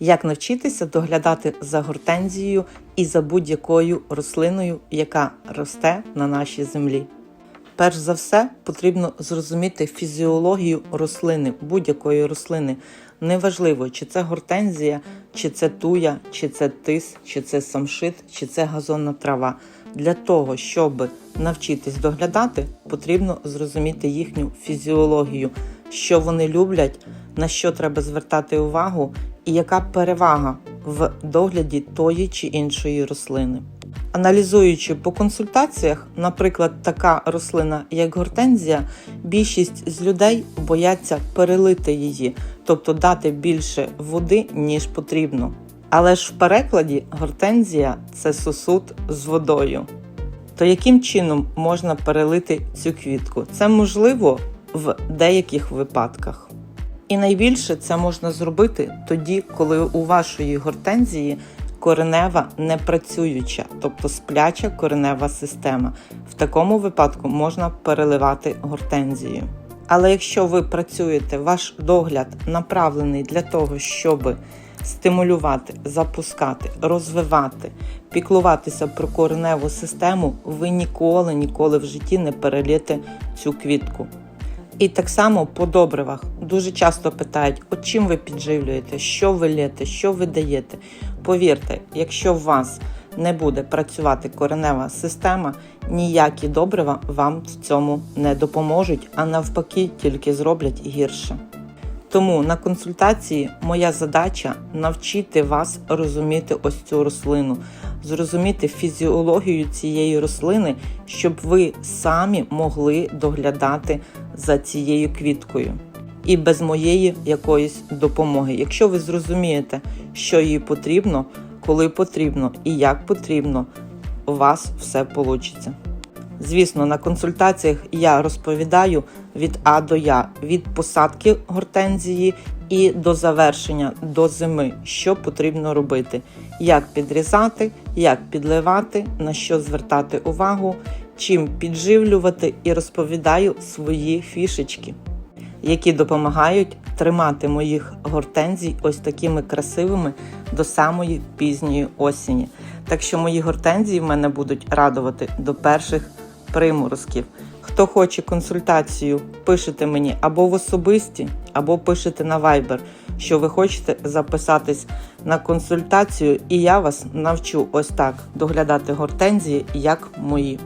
Як навчитися доглядати за гортензією і за будь-якою рослиною, яка росте на нашій землі? Перш за все, потрібно зрозуміти фізіологію рослини, будь-якої рослини. Неважливо, чи це гортензія, чи це туя, чи це тис, чи це самшит, чи це газонна трава. Для того, щоб навчитись доглядати, потрібно зрозуміти їхню фізіологію, що вони люблять, на що треба звертати увагу, і яка перевага в догляді тої чи іншої рослини. Аналізуючи по консультаціях, наприклад, така рослина, як гортензія, більшість з людей бояться перелити її, тобто дати більше води, ніж потрібно. Але ж в перекладі гортензія це сосуд з водою. То яким чином можна перелити цю квітку? Це можливо в деяких випадках. І найбільше це можна зробити тоді, коли у вашої гортензії коренева не працююча, тобто спляча коренева система. В такому випадку можна переливати гортензію. Але якщо ви працюєте, ваш догляд направлений для того, щоб стимулювати, запускати, розвивати, піклуватися про кореневу систему, ви ніколи, ніколи в житті не переліте цю квітку. І так само по добривах дуже часто питають, от чим ви підживлюєте, що ви лєте, що ви даєте. Повірте, якщо у вас не буде працювати коренева система, ніякі добрива вам в цьому не допоможуть, а навпаки, тільки зроблять гірше. Тому на консультації моя задача навчити вас розуміти ось цю рослину, зрозуміти фізіологію цієї рослини, щоб ви самі могли доглядати за цією квіткою. І без моєї якоїсь допомоги. Якщо ви зрозумієте, що їй потрібно, коли потрібно і як потрібно, у вас все вийде. Звісно, на консультаціях я розповідаю від А до Я, від посадки гортензії і до завершення до зими, що потрібно робити, як підрізати, як підливати, на що звертати увагу, чим підживлювати, і розповідаю свої фішечки, які допомагають тримати моїх гортензій ось такими красивими до самої пізньої осені. Так що мої гортензії в мене будуть радувати до перших приморозків. Хто хоче консультацію, пишете мені або в особисті, або пишете на Viber, що ви хочете записатись на консультацію, і я вас навчу ось так доглядати гортензії, як мої.